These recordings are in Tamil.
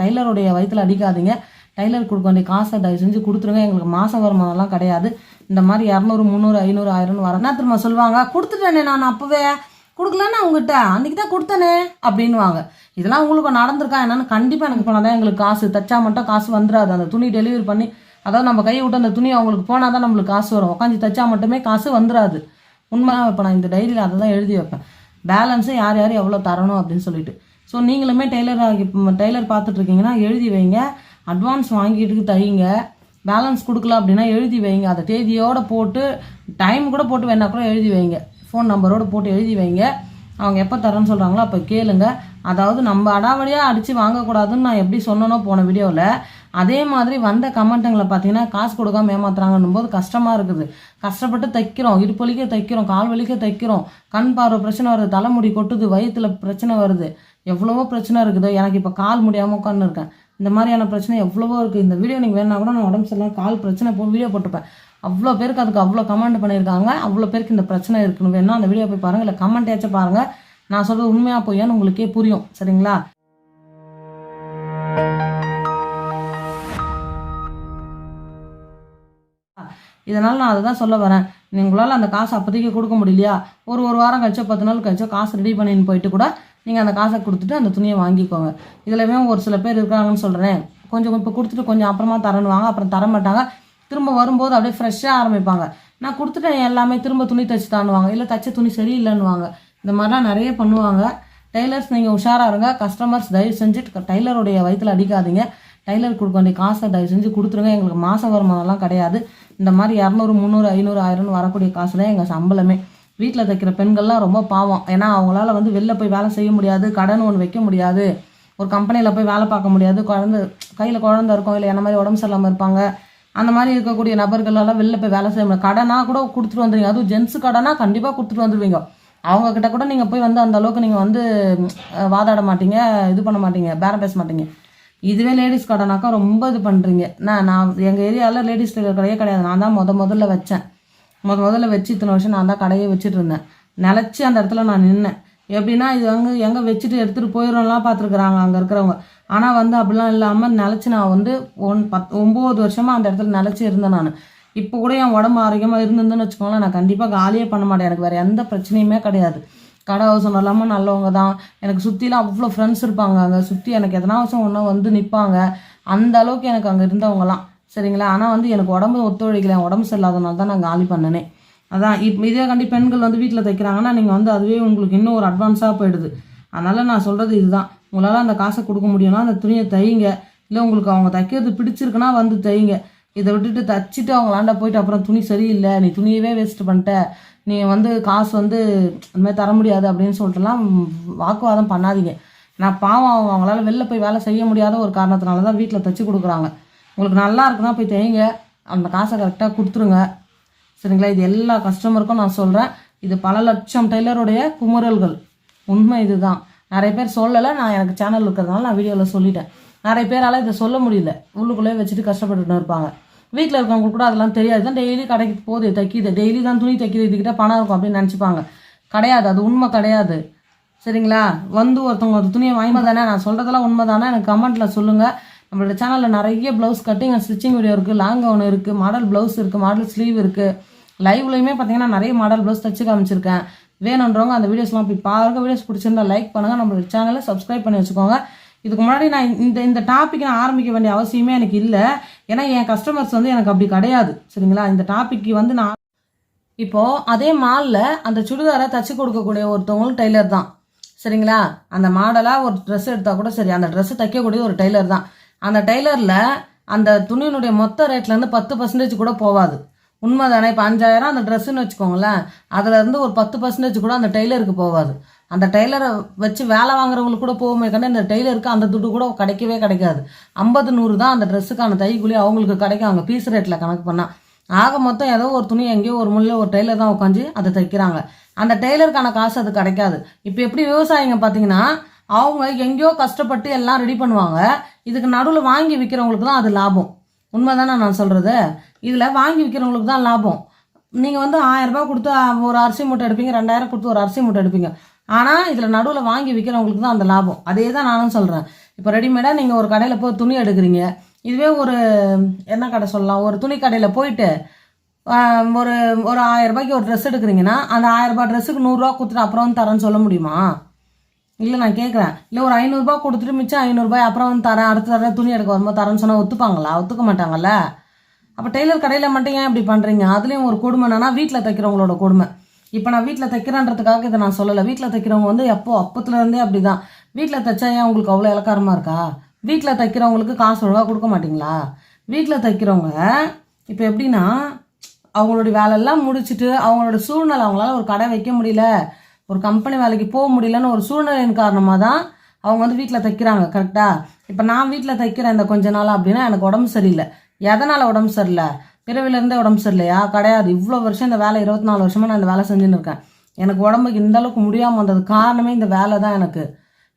டைலருடைய வயிற்றில் அடிக்காதீங்க. டைலர் கொடுக்க வேண்டிய காசை தயவு செஞ்சு கொடுத்துருங்க. எங்களுக்கு மாதம் வருமானம்லாம் கிடையாது. இந்த மாதிரி இரநூறு முந்நூறு ஐநூறு ஆயிரம்னு வரேன்னா திரும்ப சொல்லுவாங்க? கொடுத்துட்டேனே நான் அப்போவே. கொடுக்கலன்னா உங்ககிட்ட. அன்றைக்கி தான் கொடுத்தனே அப்படின்வாங்க இதெல்லாம் உங்களுக்கு நடந்திருக்கா என்னன்னு கண்டிப்பாக எனக்கு போனால் தான் எங்களுக்கு காசு. தச்சா மட்டும் காசு வந்துடாது அந்த துணி டெலிவரி பண்ணி அதாவது நம்ம கையை விட்டு அந்த துணி அவங்களுக்கு போனால் தான் நம்மளுக்கு காசு வரும். உட்காந்து தச்சா மட்டுமே காசு வந்துடாது உண்மையாக இப்போ நான் இந்த டைரியில் அதை தான் எழுதி வைப்பேன். பேலன்ஸு யார் யார் எவ்வளோ தரணும் அப்படின்னு சொல்லிட்டு. ஸோ நீங்களுமே டெய்லர் ஆகி டெய்லர் பார்த்துட்ருக்கீங்கன்னா எழுதி வைங்க. அட்வான்ஸ் வாங்கிட்டு தைங்க பேலன்ஸ் கொடுக்கல அப்படின்னா எழுதி வைங்க. அதை தேதியோடு போட்டு டைம் கூட போட்டு வேணா கூட எழுதி வைங்க. ஃபோன் நம்பரோடு போட்டு எழுதி வைங்க. அவங்க எப்போ தரேன்னு சொல்கிறாங்களோ அப்போ கேளுங்க. அதாவது நம்ம அடாவடியாக அடித்து வாங்கக்கூடாதுன்னு நான் எப்படி சொன்னனோ போன வீடியோவில் அதே மாதிரி வந்த கமெண்ட்டுங்களை பார்த்தீங்கன்னா காசு கொடுக்காம ஏமாத்துறாங்கன்னும் போது கஷ்டமாக இருக்குது. கஷ்டப்பட்டு தைக்கிறோம். இடுப்பு வலிக்க தைக்கிறோம். கால் வலிக்க தைக்கிறோம். கண் பார்வை பிரச்சனை வருது. தலைமுடி கொட்டுது. வயிற்றுல பிரச்சனை வருது. எவ்வளவோ பிரச்சனை இருக்குது. எனக்கு இப்போ கால் முடியாமல் உட்காந்து இருக்கேன். இந்த மாதிரியான பிரச்சனை எவ்வளவோ இருக்குது இந்த வீடியோ நீங்கள் வேணா கூட நான் உடம்பு சரியில்லை கால் பிரச்சனை போ வீடியோ போட்டுப்பேன் அவ்வளோ பேருக்கு அதுக்கு அவ்வளோ கமெண்ட் பண்ணியிருக்காங்க. அவ்வளோ பேருக்கு இந்த பிரச்சனை இருக்குன்னு வேணா அந்த வீடியோ போய் பாருங்கள் இல்லை கமெண்ட் ஏச்சும் பாருங்கள் நான் சொல்கிறது உண்மையாக போயான்னு உங்களுக்கே புரியும். சரிங்களா? இதனால் நான் அதை தான் சொல்ல வரேன். உங்களால் அந்த காசை அப்போதைக்கு கொடுக்க முடியலையா? ஒரு ஒரு வாரம் கழிச்சோ பத்து நாள் கழிச்சோ காசு ரெடி பண்ணின்னு போயிட்டு கூட நீங்கள் அந்த காசை கொடுத்துட்டு அந்த துணியை வாங்கிக்கோங்க. இதுலவே ஒரு சில பேர் இருக்காங்கன்னு சொல்கிறேன் கொஞ்சம் இப்போ கொடுத்துட்டு கொஞ்சம் அப்புறமா தரணுவாங்க அப்புறம் தர மாட்டாங்க. திரும்ப வரும்போது அப்படியே ஃப்ரெஷ்ஷாக ஆரம்பிப்பாங்க. நான் கொடுத்துட்டேன் எல்லாமே திரும்ப துணி தச்சு தானுவாங்க இல்லை தச்ச துணி சரியில்லைன்னுவாங்க. இந்த மாதிரிலாம் நிறைய பண்ணுவாங்க. டைலர்ஸ் நீங்கள் உஷாராக இருங்க. கஸ்டமர்ஸ் தயவு செஞ்சு டைலருடைய வயிற்றில் அடிக்காதீங்க. டெய்லர் கொடுக்க வேண்டிய காசை தயவு செஞ்சு கொடுத்துருங்க. எங்களுக்கு மாத வருமானம்லாம் கிடையாது. இந்த மாதிரி இரநூறு முந்நூறு ஐநூறு ஆயிரம்னு வரக்கூடிய காசு தான் எங்கள் சம்பளமே. வீட்டில் தைக்கிற பெண்கள்லாம் ரொம்ப பாவம். ஏன்னா அவங்களால வந்து வெளில போய் வேலை செய்ய முடியாது கடன் ஒன்று வைக்க முடியாது. ஒரு கம்பெனியில் போய் வேலை பார்க்க முடியாது. குழந்தை கையில் குழந்தை இருக்கும் இல்லை என்ன மாதிரி உடம்பு சரியில்லாமல் இருப்பாங்க. அந்த மாதிரி இருக்கக்கூடிய நபர்களெல்லாம் வெளில போய் வேலை செய்ய முடியாது. கடனாக கூட கொடுத்துட்டு வந்துடுவீங்க அதுவும் ஜென்ஸு கடனாக கண்டிப்பாக கொடுத்துட்டு வந்துடுவீங்க அவங்கக்கிட்ட கூட நீங்கள் போய் வந்து அந்த அளவுக்கு நீங்கள் வந்து வாதாட மாட்டீங்க இது பண்ண மாட்டீங்க பேரம் பேச மாட்டீங்க. இதுவே லேடிஸ் கடைனாக்கா ரொம்ப இது பண்ணுறீங்க நான் நான் எங்கள் ஏரியாவில் லேடிஸ் கடையே கிடையாது. நான் தான் முத முதல்ல வச்சேன். முத முதல்ல வச்சு இத்தனை வருஷம் நான் தான் கடையே வச்சுட்டு இருந்தேன் நிலச்சி அந்த இடத்துல நான் நின்னேன். எப்படின்னா இது வந்து எங்கே வச்சுட்டு எடுத்துகிட்டு போயிடும்லாம் பார்த்துருக்குறாங்க அங்கே இருக்கிறவங்க. ஆனால் வந்து அப்படிலாம் இல்லாமல் நிலச்சி நான் வந்து ஒன் பத் ஒம்பது வருஷமாக அந்த இடத்துல நிலச்சி இருந்தேன் நான். இப்போ கூட என் உடம்பு ஆரோக்கியமாக இருந்திருந்தேன்னு வச்சுக்கோங்களேன் நான் கண்டிப்பாக காலியே பண்ண மாட்டேன். எனக்கு வேறு எந்த பிரச்சனையுமே கிடையாது. கடை அவசரம் இல்லாமல் நல்லவங்க தான். எனக்கு சுற்றிலாம் அவ்வளோ ஃப்ரெண்ட்ஸ் இருப்பாங்க. அங்கே சுற்றி எனக்கு எதனா அவசரம் ஒன்றா வந்து நிற்பாங்க அந்த அளவுக்கு எனக்கு அங்கே இருந்தவங்கலாம். சரிங்களா? ஆனால் வந்து எனக்கு உடம்பு ஒத்துழைக்கல. உடம்பு சரியில்லாதனால தான் நான் காலி பண்ணனே. அதான் இப்போ இதே கண்டி பெண்கள் வந்து வீட்டில் தைக்கிறாங்கன்னா நீங்கள் வந்து அதுவே உங்களுக்கு இன்னும் ஒரு அட்வான்ஸாக போயிடுது. அதனால் நான் சொல்கிறது இதுதான். உங்களால் அந்த காசை கொடுக்க முடியும்னா அந்த துணியை தையுங்க இல்லை உங்களுக்கு அவங்க தைக்கிறது பிடிச்சிருக்குன்னா வந்து தைங்க. இதை விட்டுட்டு தச்சுட்டு அவங்களாண்ட போயிட்டு அப்புறம் துணி சரியில்லை. நீ துணியவே வேஸ்ட் பண்ணிட்ட. நீ வந்து காசு வந்து இந்த மாதிரி தர முடியாது அப்படின்னு சொல்லிட்டுலாம் வாக்குவாதம் பண்ணாதீங்க. நான் பாவம் அவங்க அவங்களால வெளில போய் வேலை செய்ய முடியாத ஒரு காரணத்தினால தான் வீட்டில் தைச்சி கொடுக்குறாங்க. உங்களுக்கு நல்லா இருக்குன்னா போய் தேங்க அந்த காசை கரெக்டாக கொடுத்துருங்க. சரிங்களா? இது எல்லா கஸ்டமருக்கும் நான் சொல்கிறேன் இது பல லட்சம் டெய்லருடைய குமுறல்கள். உண்மை இதுதான். நிறைய பேர் சொல்லலை நான் எனக்கு சேனல் இருக்கிறதுனால நான் வீடியோவில் சொல்லிட்டேன். நிறைய பேரால் இதை சொல்ல முடியல. உள்ளுக்குள்ளே வச்சுட்டு கஷ்டப்பட்டுட்டு இருப்பாங்க. வீட்டில் இருக்கவங்களுக்கு கூட அதெல்லாம் தெரியாது. தான் டெய்லி கடைக்கு போகுது தைக்கிது டெய்லி தான் துணி தைக்கிது இதுக்கிட்ட பணம் இருக்கும் அப்படின்னு நினச்சிப்பாங்க. கிடையாது. அது உண்மை கிடையாது. சரிங்களா? வந்து ஒருத்தவங்க ஒரு துணியை வாங்கி தானே? நான் சொல்கிறதெல்லாம் உண்மை தானே எனக்கு கமெண்ட்டில் சொல்லுங்கள் நம்மளோட சேனலில் நிறைய blouse cutting and stitching video இருக்குது லாங் கவுன் இருக்குது மாடல் ப்ளவுஸ் இருக்குது மாடல் ஸ்லீவ் இருக்குது லைவ்லையுமே பார்த்தீங்கன்னா நிறைய மாடல் ப்ளவுஸ் தச்சு காமிச்சிருக்கேன். வேணுன்றவங்க அந்த வீடியோஸ்லாம் போய் பாருங்க. வீடியோஸ் பிடிச்சிருந்தா லைக் பண்ணுங்கள் நம்மளோட சேனலை சப்ஸ்கிரைப் பண்ணி வச்சுக்கோங்க. இதுக்கு முன்னாடி நான் இந்த இந்த டாபிக் நான் ஆரம்பிக்க வேண்டிய அவசியமே எனக்கு இல்லை. ஏன்னா என் கஸ்டமர்ஸ் வந்து எனக்கு அப்படி கிடையாது. சரிங்களா? இந்த டாபிக் வந்து நான் இப்போது அதே மாலில் அந்த சுடிதாரை தச்சு கொடுக்கக்கூடிய ஒருத்தவங்களும் டெய்லர் தான். சரிங்களா? அந்த மாடலாக ஒரு ட்ரெஸ் எடுத்தால் கூட சரி. அந்த ட்ரெஸ்ஸை தைக்கக்கூடிய ஒரு டெய்லர் தான். அந்த டெய்லரில் அந்த துணியினுடைய மொத்த ரேட்லேருந்து பத்து பர்சன்டேஜ் கூட போகாது உண்மை தானே இப்போ அஞ்சாயிரம் அந்த ட்ரெஸ்ஸுன்னு வச்சுக்கோங்களேன். அதுலேருந்து ஒரு பத்து பர்சன்டேஜ் கூட அந்த டெய்லருக்கு போகாது அந்த டெய்லரை வச்சு வேலை வாங்குறவங்களுக்கு கூட போகுமே கண்டு இந்த டெய்லருக்கு அந்த துட்டு கூட கிடைக்கவே கிடைக்காது. ஐம்பது நூறு தான் அந்த ட்ரெஸ்ஸுக்கான தைக்கூலி அவங்களுக்கு கிடைக்கும். அவங்க பீஸ் ரேட்டில் கணக்கு பண்ணால் ஆக மொத்தம் ஏதோ ஒரு துணி எங்கேயோ ஒரு முள்ள ஒரு டெய்லர் தான் உட்காந்து அதை தைக்கிறாங்க. அந்த டெய்லருக்கான காசு அது கிடைக்காது. இப்போ எப்படி விவசாயிங்க பார்த்தீங்கன்னா அவங்க எங்கேயோ கஷ்டப்பட்டு எல்லாம் ரெடி பண்ணுவாங்க. இதுக்கு நடுவில் வாங்கி விற்கிறவங்களுக்கு தான் அது லாபம். உண்மைதானே நான் சொல்கிறது இதில் வாங்கி விற்கிறவங்களுக்கு தான் லாபம். நீங்கள் வந்து ஆயிரம் ரூபாய் கொடுத்து ஒரு அரிசி மூட்டை எடுப்பீங்க ரெண்டாயிரம் கொடுத்து ஒரு அரிசி மூட்டை எடுப்பீங்க. ஆனால் இதில் நடுவில் வாங்கி விற்கிறவங்களுக்கு தான் அந்த லாபம். அதே தான் நானும் சொல்கிறேன் இப்போ ரெடிமேடாக நீங்கள் ஒரு கடையில் போய் துணி எடுக்கிறீங்க. இதுவே ஒரு என்ன கடை சொல்லலாம்? ஒரு துணி கடையில் போயிட்டு ஒரு ஒரு ஆயிரம் ரூபாய்க்கு ஒரு ட்ரெஸ் எடுக்கிறீங்கன்னா அந்த ஆயிரம் ரூபாய் ட்ரெஸ்ஸுக்கு நூறுரூவா கொடுத்துட்டு அப்புறம் வந்து தரேன்னு சொல்ல முடியுமா? இல்லை நான் கேட்குறேன் இல்லை ஒரு ஐநூறுரூபா கொடுத்துட்டு மிச்சம் ஐநூறுரூபாய் அப்புறம் வந்து தரேன் அடுத்த தர துணி எடுக்க வரும்போது தரேன்னு சொன்னால் ஒத்துப்பாங்களா? ஒத்துக்க மாட்டாங்கல்ல? அப்போ டெய்லர் கடையில் மட்டும் ஏன் இப்படி பண்ணுறீங்க அதுலேயும் ஒரு கொடுமை என்னன்னா வீட்டில் தைக்கிறவங்களோட கொடுமை. இப்போ நான் வீட்டில் தைக்கிறேன்றதுக்காக இதை நான் சொல்லலை. வீட்டில் தைக்கிறவங்க வந்து எப்போ அப்பத்துலேருந்தே அப்படி தான் வீட்டில் தைச்சா ஏன் உங்களுக்கு அவ்வளோ இலக்காரமாக இருக்கா? வீட்டில் தைக்கிறவங்களுக்கு காசு ஒழுங்காக கொடுக்க மாட்டீங்களா? வீட்டில் தைக்கிறவங்க இப்போ எப்படின்னா அவங்களுடைய வேலையெல்லாம் முடிச்சுட்டு அவங்களோட சூழ்நிலை அவங்களால ஒரு கடை வைக்க முடியல. ஒரு கம்பெனி வேலைக்கு போக முடியலன்னு ஒரு சூழ்நிலையின் காரணமாக தான் அவங்க வந்து வீட்டில் தைக்கிறாங்க கரெக்டாக இப்போ நான் வீட்டில் தைக்கிறேன் இந்த கொஞ்ச நாள் அப்படின்னா எனக்கு உடம்பு சரியில்லை. எதனால் உடம்பு சரியில்லை? பிறவிலேருந்தே உடம்பு சரியில்லையா? கிடையாது. இவ்வளோ வருஷம் இந்த வேலை இருபத்தி நாலு வருஷமாக நான் இந்த வேலை செஞ்சுன்னு இருக்கேன். எனக்கு உடம்புக்கு இந்த அளவுக்கு முடியாமல் வந்தது காரணமே இந்த வேலை தான் எனக்கு.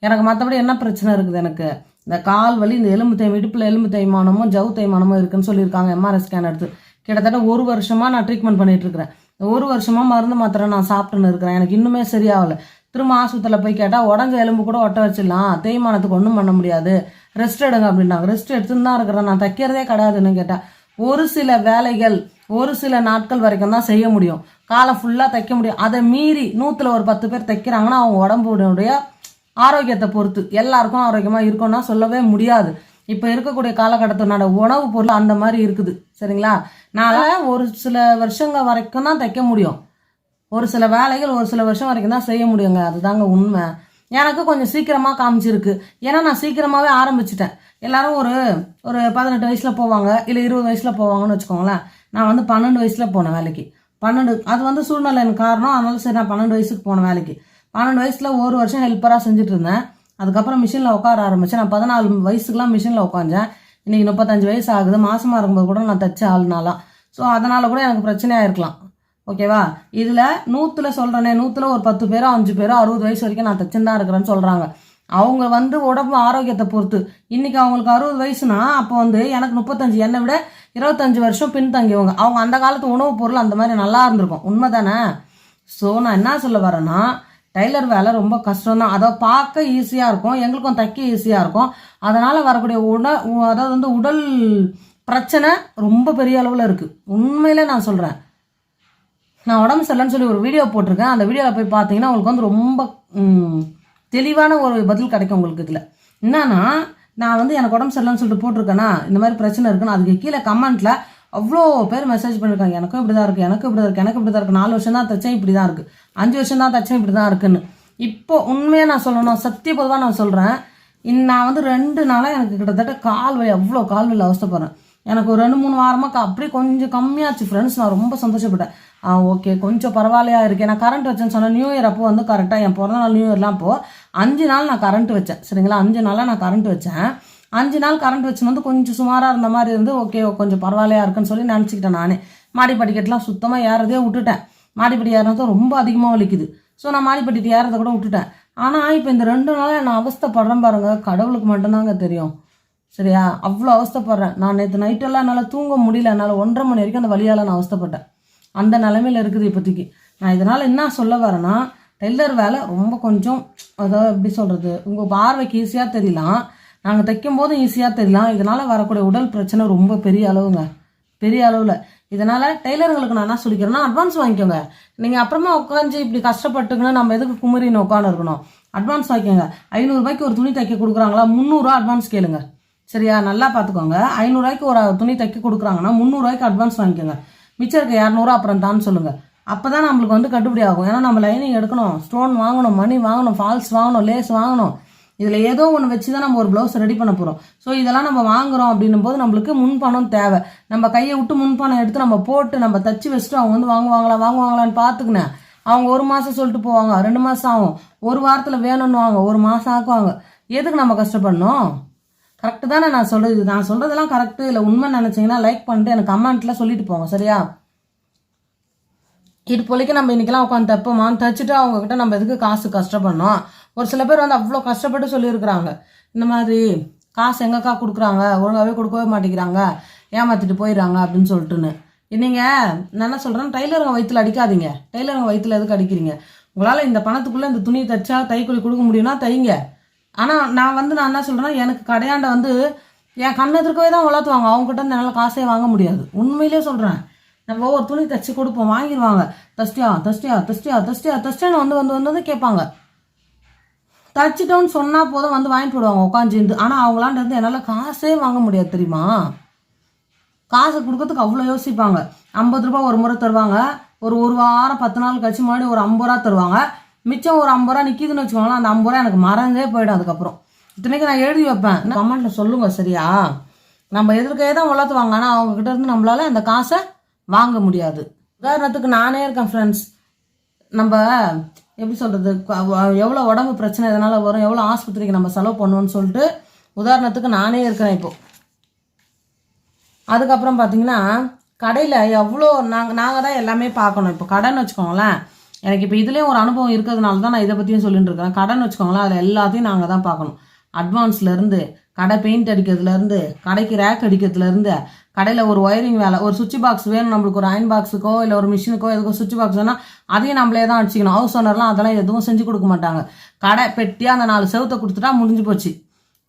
எனக்கு மற்றபடி என்ன பிரச்சனை இருக்குது எனக்கு? இந்த கால் வலி இந்த எலும்பு தேய்மா இடுப்பில் எலும்பு தேய்மானமும் ஜவு தேய்மானமும் இருக்குன்னு சொல்லியிருக்காங்க எம்ஆர்ஐ ஸ்கேன் எடுத்து. கிட்டத்தட்ட ஒரு வருஷமாக நான் ட்ரீட்மெண்ட் பண்ணிகிட்ருக்கிறேன் ஒரு வருஷமாக மருந்து மாத்திரை நான் சாப்பிட்டுன்னு இருக்கிறேன். எனக்கு இன்னுமே சரியாகலை. திரும்ப ஆஸ்பத்திரியில் போய் கேட்டால் உடஞ்ச எலும்பு கூட ஒட்ட வச்சிடலாம். தேய்மானத்துக்கு ஒன்றும் பண்ண முடியாது. ரெஸ்ட் எடுங்க அப்படின்னாங்க. ரெஸ்ட் எடுத்துன்னு தான் இருக்கிறேன். நான் தைக்கிறதே கிடையாதுன்னு கேட்டால் ஒரு சில வேலைகள் ஒரு சில நாட்கள் வரைக்கும் தான் செய்ய முடியும். காலை ஃபுல்லாக தைக்க முடியும். அதை மீறி நூற்றில் ஒரு பத்து பேர் தைக்கிறாங்கன்னா அவங்க உடம்புடைய ஆரோக்கியத்தை பொறுத்து எல்லாருக்கும் ஆரோக்கியமாக இருக்கும்னா சொல்லவே முடியாது. இப்போ இருக்கக்கூடிய காலகட்டத்தினோட உணவு பொருள் அந்த மாதிரி இருக்குது. சரிங்களா? நான் ஒரு சில வருஷங்க வரைக்கும் தான் தைக்க முடியும். ஒரு சில வேலைகள் ஒரு சில வருஷம் வரைக்கும் தான் செய்ய முடியுங்க. அதுதாங்க உண்மை. எனக்கு கொஞ்சம் சீக்கிரமாக காமிச்சிருக்கு. ஏன்னா நான் சீக்கிரமாகவே ஆரம்பிச்சிட்டேன். எல்லாரும் ஒரு ஒரு பதினெட்டு வயசில் போவாங்க இல்லை இருபது வயசில் போவாங்கன்னு வச்சுக்கோங்களேன். நான் வந்து பன்னெண்டு வயசில் போனேன் வேலைக்கு. பன்னெண்டு அது வந்து சூழ்நிலையின் காரணம். அதனால சரி நான் பன்னெண்டு வயசுக்கு போனேன் வேலைக்கு. பன்னெண்டு வயசில் ஒரு வருஷம் ஹெல்ப்பராக செஞ்சுட்டு இருந்தேன். அதுக்கப்புறம் மிஷினில் உட்கார ஆரம்பித்தேன் நான் பதினாலு வயசுக்குலாம் மிஷினில் உட்காந்தேன் இன்றைக்கி முப்பத்தஞ்சு வயசு ஆகுது. மாதமாக இருக்கும்போது கூட நான் தச்ச ஆளுனாலாம். ஸோ அதனால் கூட எனக்கு பிரச்சனையாக இருக்கலாம். ஓகேவா இதில் நூற்றில் சொல்கிறேனே நூற்றில் ஒரு பத்து பேரோ அஞ்சு பேரோ அறுபது வயசு வரைக்கும் நான் தச்சுன்னு தான் இருக்கிறேன்னு சொல்கிறாங்க அவங்க வந்து உடம்பு ஆரோக்கியத்தை பொறுத்து. இன்றைக்கி அவங்களுக்கு அறுபது வயசுனா அப்போ வந்து எனக்கு முப்பத்தஞ்சு என்னை விட இருபத்தஞ்சு வருஷம் பின்தங்கியவங்க. அவங்க அந்த காலத்து உணவுப் பொருள் அந்த மாதிரி நல்லா இருந்திருக்கும். உண்மை தானே ஸோ நான் என்ன சொல்ல வரேன்னா டைலர் வேலை ரொம்ப கஷ்டம் தான் அதை பார்க்க ஈஸியாக இருக்கும். எங்களுக்கும் தைக்க ஈஸியாக இருக்கும். அதனால் வரக்கூடிய உட அதாவது வந்து உடல் பிரச்சனை ரொம்ப பெரிய அளவில் இருக்குது உண்மையிலே நான் சொல்கிறேன் நான் உடம்பு சரியில்லைன்னு சொல்லி ஒரு வீடியோ போட்டிருக்கேன். அந்த வீடியோவில் போய் பார்த்தீங்கன்னா உங்களுக்கு வந்து ரொம்ப தெளிவான ஒரு பதில் கிடைக்கும் உங்களுக்கு இதில். என்னன்னா நான் வந்து எனக்கு உடம்பு சரியில்லைன்னு சொல்லிட்டு போட்டிருக்கேன்னா இந்த மாதிரி பிரச்சனை இருக்குன்னு அதுக்கு கீழே கமெண்ட்டில் அவ்வளோ பேர் மெசேஜ் பண்ணியிருக்காங்க எனக்கும் இப்படி தான் இருக்குது எனக்கு இப்படி தான் இருக்குது எனக்கு இப்படி தான் இருக்குது நாலு வருஷம் தான் தச்சேன் இப்படி தான் இருக்குது அஞ்சு வருஷம் தான் தைச்சேன் இப்படி தான் இருக்குன்னு. இப்போ உண்மையாக நான் சொல்லணும் சத்திய பொதுவாக நான் சொல்கிறேன் நான் வந்து ரெண்டு நாளாக எனக்கு கிட்டத்தட்ட கால் வலி அவ்வளோ கால் வலி அவஸ்தைப்படுறேன் எனக்கு ஒரு ரெண்டு மூணு வாரமாக அப்படியே கொஞ்சம் கம்மியாச்சு ஃப்ரெண்ட்ஸ் நான் ரொம்ப சந்தோஷப்பட்டேன். ஆ ஓகே கொஞ்சம் பரவாயில்லையா இருக்கேன் நான் கரண்ட் வச்சேன்னு சொன்னேன். நியூ இயர் அப்போ வந்து கரெக்டாக என் பிறந்த நாள் நியூ இயர்லாம் அப்போது அஞ்சு நாள் நான் கரண்ட் வச்சேன். சரிங்களா? அஞ்சு நாளாக நான் கரண்ட் வச்சேன். அஞ்சு நாள் கரண்ட் வச்சு வந்து கொஞ்சம் சுமாராக இருந்த மாதிரி இருந்து ஓகே கொஞ்சம் பரவாயில்லையா இருக்குன்னு சொல்லி நினச்சிக்கிட்டேன் நானே. மாடிப்படிக்கட்டுலாம் சுத்தமாக ஏறதே விட்டுட்டேன். மாடிப்படி ஏறினதும் ரொம்ப அதிகமாக வலிக்குது. ஸோ நான் மாடிப்பட்டிட்டு ஏறதை கூட விட்டுட்டேன். ஆனால் இப்போ இந்த ரெண்டு நாளாக நான் அவஸ்தைப்படுறேன் பாருங்கள் கடவுளுக்கு மட்டும்தாங்க தெரியும். சரியா? அவ்வளோ அவஸ்தைப்படுறேன். நான் நேற்று நைட்டெல்லாம் என்னால் தூங்க முடியல. என்னால் ஒன்றரை மணி வரைக்கும் அந்த வழியால் நான் அவஸ்தைப்பட்டேன். அந்த நிலமையில இருக்குது இப்போதைக்கு. நான் இதனால் என்ன சொல்ல வரேன்னா டெய்லர் வேலை ரொம்ப கொஞ்சம் அதாவது எப்படி சொல்கிறது உங்கள் பார்வைக்கு ஈஸியாக தெரியலாம். நாங்கள் தைக்கும் போதும் ஈஸியாக தெரியலாம். இதனால் வரக்கூடிய உடல் பிரச்சனை ரொம்ப பெரிய அளவுங்க. பெரிய அளவில். இதனால் டெய்லருங்களுக்கு நான் என்ன சொல்லிக்கிறேன்னா அட்வான்ஸ் வாங்கிக்கோங்க. நீங்கள் அப்புறமா உட்காந்து இப்படி கஷ்டப்பட்டுக்கணும் நம்ம எதுக்கு குமரின்னு உட்காந்து இருக்கணும் அட்வான்ஸ் வாங்கிக்கோங்க ஐநூறுரூபாய்க்கு ஒரு துணி தைக்க கொடுக்குறாங்களா? முந்நூறுரூவா அட்வான்ஸ் கேளுங்க. சரியா? நல்லா பார்த்துக்கோங்க ஐநூறுரூவாய்க்கு ஒரு துணி தைக்க கொடுக்குறாங்கன்னா முந்நூறுரூவாய்க்கு அட்வான்ஸ் வாங்கிக்கோங்க. மிச்சம் இருக்க இரநூறுவா அப்புறம் தான் சொல்லுங்கள் அப்போ தான் நம்மளுக்கு வந்து கட்டுப்படி ஆகும். ஏன்னா நம்ம லைனிங் எடுக்கணும். ஸ்டோன் வாங்கணும் மணி வாங்கணும் ஃபால்ஸ் வாங்கணும் லேஸ் வாங்கணும். இதில் ஏதோ ஒன்று வச்சு தான் நம்ம ஒரு ப்ளவுஸ் ரெடி பண்ண போகிறோம் ஸோ இதெல்லாம் நம்ம வாங்குறோம் அப்படின்னும் போது நம்மளுக்கு முன்பணம் தேவை. நம்ம கையை விட்டு முன்பணம் எடுத்து நம்ம போட்டு நம்ம தச்சு வச்சுட்டு அவங்க வந்து வாங்குவாங்களா வாங்குவாங்களான்னு பார்த்துக்கினேன். அவங்க ஒரு மாதம் சொல்லிட்டு போவாங்க ரெண்டு மாதம் ஆகும். ஒரு வாரத்தில் வேணும்னு வாங்க ஒரு மாதம் ஆக்குவாங்க. எதுக்கு நம்ம கஷ்டப்படணும்? கரெக்டு தானே நான் சொல்கிறது நான் சொல்கிறதெல்லாம் கரெக்டு இல்லை உண்மை நினச்சிங்கன்னா லைக் பண்ணிட்டு எனக்கு கமெண்ட்டில் சொல்லிட்டு போங்க சரியா? இது போலிக்கு நம்ம இன்றைக்கெல்லாம் உட்காந்து தப்போமான்னு தச்சுட்டு அவங்கக்கிட்ட நம்ம எதுக்கு காசு கஷ்டப்படணும்? ஒரு சில பேர் வந்து அவ்வளோ கஷ்டப்பட்டு சொல்லியிருக்கிறாங்க. இந்த மாதிரி காசு எங்கக்கா கொடுக்குறாங்க? ஒழுங்காகவே கொடுக்கவே மாட்டேங்கிறாங்க. ஏமாற்றிட்டு போயிடுறாங்க அப்படின்னு சொல்லிட்டுன்னு. நீங்கள் நான் என்ன சொல்கிறேன் டைலருங்க வயிற்றுல அடிக்காதீங்க. டைலருங்க வயிற்றில் எதுக்கு அடிக்கிறீங்க? உங்களால் இந்த பணத்துக்குள்ளே இந்த துணியை தைச்சா தைக்கூலி கொடுக்க முடியும்னா தைங்க. ஆனால் நான் வந்து நான் என்ன சொல்கிறேன்னா எனக்கு கடையாண்ட வந்து என் கண்ணெதிர்க்கவே தான் வளர்த்துவாங்க அவங்ககிட்ட என்னால் காசே வாங்க முடியாது. உண்மையிலே சொல்கிறேன் நம்ம ஒவ்வொரு துணி தைச்சி கொடுப்போம். வாங்கிடுவாங்க. தஸ்டியா தஸ்டியா தஸ்டியா தஸ்டியா தஸ்டியான்னு வந்து வந்து வந்து வந்து கேட்பாங்க. தைச்சிட்டோன்னு சொன்னால் போதும் வந்து வாங்கிட்டு போடுவாங்க உட்காந்துருந்து ஆனால் அவங்களாண்ட இருந்து என்னால் காசே வாங்க முடியாது தெரியுமா? காசு கொடுக்கறதுக்கு அவ்வளோ யோசிப்பாங்க. ஐம்பது ரூபா ஒரு முறை தருவாங்க. ஒரு ஒரு வாரம் பத்து நாள் கழிச்சு முன்னாடி ஒரு ஐம்பது ரூபா தருவாங்க. மிச்சம் ஒரு ஐம்பது ரூபா நிற்கிதுன்னு வச்சுக்கோங்களேன் அந்த ஐம்பது ரூபா எனக்கு மறந்தே போயிடும் அதுக்கப்புறம். இத்தனைக்கு நான் எழுதி வைப்பேன். கமெண்ட்டில் சொல்லுங்க சரியா? நம்ம எதிர்க்கையே தான் வளர்த்துவாங்க ஆனால் அவங்கக்கிட்ட இருந்து நம்மளால் அந்த காசை வாங்க முடியாது. உதாரணத்துக்கு நானே இருக்கேன் ஃப்ரெண்ட்ஸ் நம்ம எப்படி சொல்கிறது எவ்வளோ உடம்பு பிரச்சனை இதனால் வரும் எவ்வளோ ஆஸ்பத்திரிக்கு நம்ம செலவு பண்ணுவோம்னு சொல்லிட்டு உதாரணத்துக்கு நானே இருக்கிறேன் இப்போது அதுக்கப்புறம் பார்த்தீங்கன்னா கடையில் எவ்வளோ நாங்கள் நாங்கள் தான் எல்லாமே பார்க்கணும். இப்போ கடைன்னு வச்சுக்கோங்களேன் எனக்கு இப்போ இதுலேயும் ஒரு அனுபவம் இருக்கிறதுனால தான் நான் இதை பற்றியும் சொல்லிட்டு இருக்கிறேன். கடைன்னு வச்சுக்கோங்களேன் அதில் எல்லாத்தையும் நாங்கள் தான் பார்க்கணும். அட்வான்ஸ்லேருந்து கடை பெயிண்ட் அடிக்கிறதுலேருந்து கடைக்கு ரேக் அடிக்கிறதுலேருந்து கடையில் ஒரு ஒயரிங் வேலை ஒரு சுவிட்ச் பாக்ஸ் வேணும் நம்மளுக்கு ஒரு அயன் பாக்ஸுக்கோ இல்லை ஒரு மிஷினுக்கோ எதுக்கோ சுவிட்ச் பாக்ஸ் வேணால் அதையும் நம்மளே தான் அடிச்சிக்கணும். ஹவுஸ் ஓனர்லாம் அதெல்லாம் எதுவும் செஞ்சு கொடுக்க மாட்டாங்க. கடை பெட்டியாக அந்த நாலு செவத்தை கொடுத்துட்டா முடிஞ்சு போச்சு.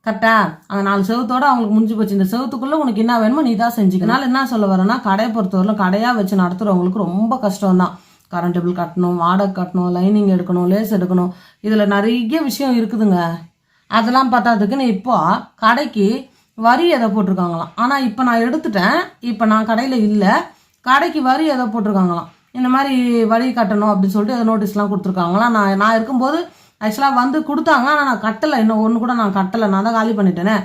கரெக்டாக அந்த நாலு செவத்தோட அவங்களுக்கு முடிஞ்சு போச்சு. இந்த செவத்துக்குள்ளே உனக்கு என்ன வேணுமோ நீ தான் செஞ்சுக்கனால என்ன சொல்ல வரேன்னா கடையை பொறுத்தவரையிலும் கடையாக வச்சு நடத்துகிறவங்களுக்கு ரொம்ப கஷ்டம் தான். கரண்ட் பில் கட்டணும் வாடகை கட்டணும் லைனிங் எடுக்கணும் லேஸ் எடுக்கணும். இதில் நிறைய விஷயம் இருக்குதுங்க. அதெல்லாம் பத்தாதுக்குன்னு இப்போ கடைக்கு வரி எதை போட்டிருக்காங்களாம். ஆனால் இப்போ நான் எடுத்துட்டேன். இப்போ நான் கடையில் இல்லை. கடைக்கு வரி எதை போட்டிருக்காங்களாம். இந்த மாதிரி வரி கட்டணும் அப்படின்னு சொல்லிட்டு எதை நோட்டீஸ்லாம் கொடுத்துருக்காங்களாம் நான் நான் இருக்கும்போது ஆக்சுவலாக வந்து கொடுத்தாங்க. ஆனால் நான் கட்டலை இன்னும். ஒன்று கூட நான் கட்டலை. நான் தான் காலி பண்ணிட்டேனே.